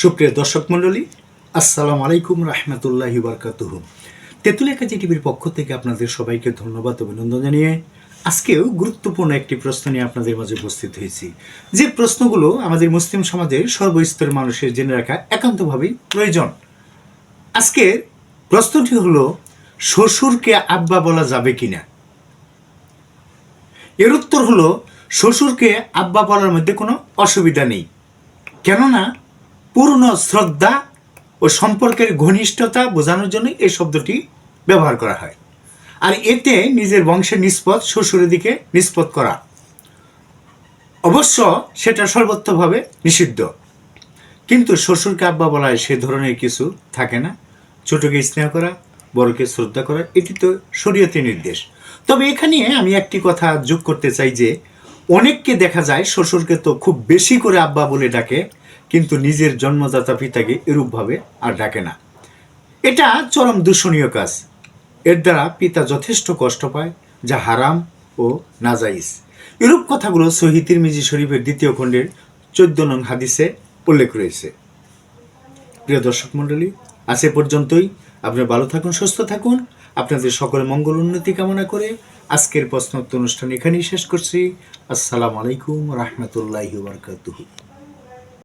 সুপ্রিয় দর্শক মণ্ডলী, আসসালামু আলাইকুম রহমতুল্লাহি বারকাতুহ। তেঁতুলিয়া কাজী টিভির পক্ষ থেকে আপনাদের সবাইকে ধন্যবাদ, অভিনন্দন জানিয়ে আজকেও গুরুত্বপূর্ণ একটি প্রশ্ন নিয়ে আপনাদের মাঝে উপস্থিত হয়েছি। যে প্রশ্নগুলো আমাদের মুসলিম সমাজের সর্বস্তরের মানুষের জেনে রাখা একান্তভাবেই প্রয়োজন। আজকের প্রশ্নটি হলো, শ্বশুরকে আব্বা বলা যাবে কি না এর উত্তর হলো, শ্বশুরকে আব্বা বলার মধ্যে কোনো অসুবিধা নেই। কেননা পূর্ণ শ্রদ্ধা ও সম্পর্কের ঘনিষ্ঠতা বোঝানোর জন্য এই শব্দটি ব্যবহার করা হয়। আর এতে নিজের বংশের নিষ্পদ, শ্বশুরের দিকে নিষ্পদ করা। অবশ্য সেটা সর্বত্রভাবে নিষিদ্ধ। কিন্তু শ্বশুরকে আব্বা বলা হয় সে ধরনের কিছু থাকে না। ছোটকে স্নেহ করা, বড়কে শ্রদ্ধা করা, এটি তো শরীয়তের নির্দেশ। তবে এখানে আমি একটি কথা যোগ করতে চাই যে, অনেককে দেখা যায় শ্বশুরকে তো খুব বেশি করে আব্বা বলে ডাকে কিন্তু নিজের জন্মদাতা পিতাকে এরূপভাবে আর ডাকে না। এটা চরম দূষণীয় কাজ। এর দ্বারা পিতা যথেষ্ট কষ্ট পায়, যা হারাম ও নাজাইজ এরূপ কথাগুলো সহিতির মিজি শরীফের দ্বিতীয় খণ্ডের চোদ্দ নং হাদিসে উল্লেখ রয়েছে। প্রিয় দর্শক মণ্ডলী, আজ এ পর্যন্তই। আপনারা ভালো থাকুন, সুস্থ থাকুন। আপনাদের সকল মঙ্গল উন্নতি কামনা করে আজকের প্রশ্নোত্তর অনুষ্ঠান এখানেই শেষ করছি। আসসালামু আলাইকুম রহমতুল্লাহি বারকাতুহু।